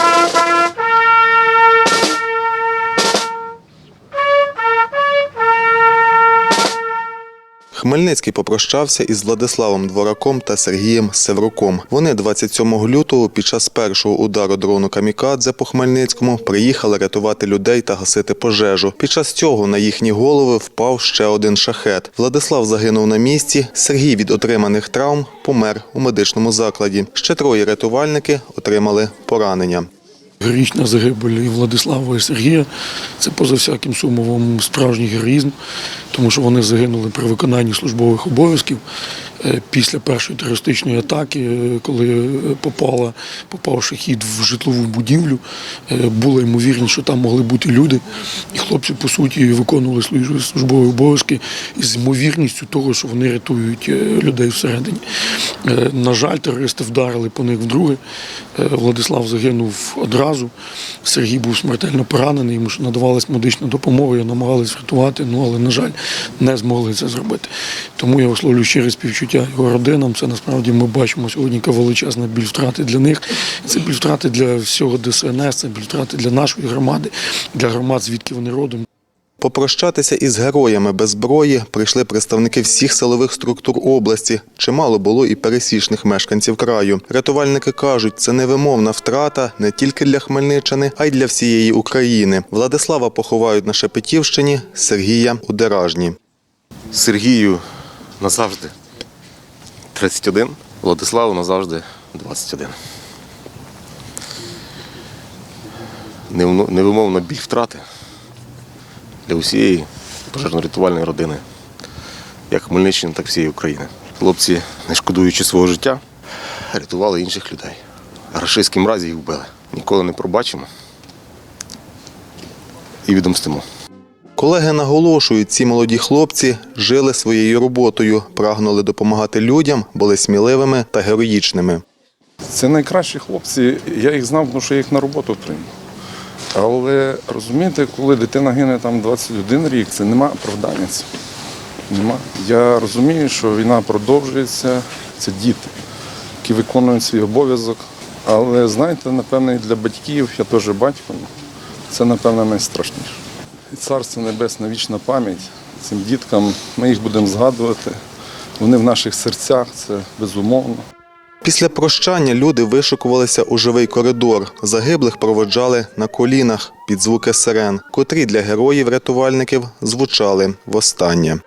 Thank you. Хмельницький попрощався із Владиславом Двораком та Сергієм Севруком. Вони 27 лютого під час першого удару дрону Камікадзе по Хмельницькому приїхали рятувати людей та гасити пожежу. Під час цього на їхні голови впав ще один шахет. Владислав загинув на місці. Сергій від отриманих травм помер у медичному закладі. Ще троє рятувальники отримали поранення. Героїчна загибель і Владислава і Сергія. Це поза всяким сумовом справжній героїзм, тому що вони загинули при виконанні службових обов'язків після першої терористичної атаки, е, коли е, попала, попав шахід в житлову будівлю. е, Було ймовірність, що там могли бути люди, і хлопці по суті виконували свої службові обов'язки з ймовірністю того, що вони рятують е, людей всередині. Е, На жаль, терористи вдарили по них вдруге. Е, Владислав загинув одразу. Сергій був смертельно поранений, йому надавалась медична допомога, його намагались врятувати, ну але, на жаль, не змогли це зробити. Тому я висловлюю щире співчуття його родинам. Це насправді ми бачимо сьогодні яка величезна біль втрати для них. Це біль втрати для всього ДСНС, це біль втрати для нашої громади, для громад, звідки вони родом. Попрощатися із героями без зброї прийшли представники всіх силових структур області. Чимало було і пересічних мешканців краю. Рятувальники кажуть, це невимовна втрата не тільки для Хмельниччини, а й для всієї України. Владислава поховають на Шепетівщині, Сергія у Деражні. Сергію назавжди 31, Владиславу назавжди 21. Невно- Невимовна біль втрати для усієї пожежно-рятувальної родини, як Хмельниччини, так і всієї України. Хлопці, не шкодуючи свого життя, рятували інших людей. А рашистським разі їх вбили. Ніколи не пробачимо і відомстимо. Колеги наголошують, ці молоді хлопці жили своєю роботою, прагнули допомагати людям, були сміливими та героїчними. Це найкращі хлопці. Я їх знав, тому що я їх на роботу прийняв. Але розумієте, коли дитина гине там 21 рік, це нема оправдання. Нема. Я розумію, що війна продовжується, це діти, які виконують свій обов'язок. Але знаєте, напевне, для батьків, я теж батько, це, напевне, найстрашніше. Царство небесне, вічна пам'ять цим діткам. Ми їх будемо згадувати. Вони в наших серцях, це безумовно. Після прощання люди вишикувалися у живий коридор. Загиблих проводжали на колінах під звуки сирен, котрі для героїв-рятувальників звучали востаннє.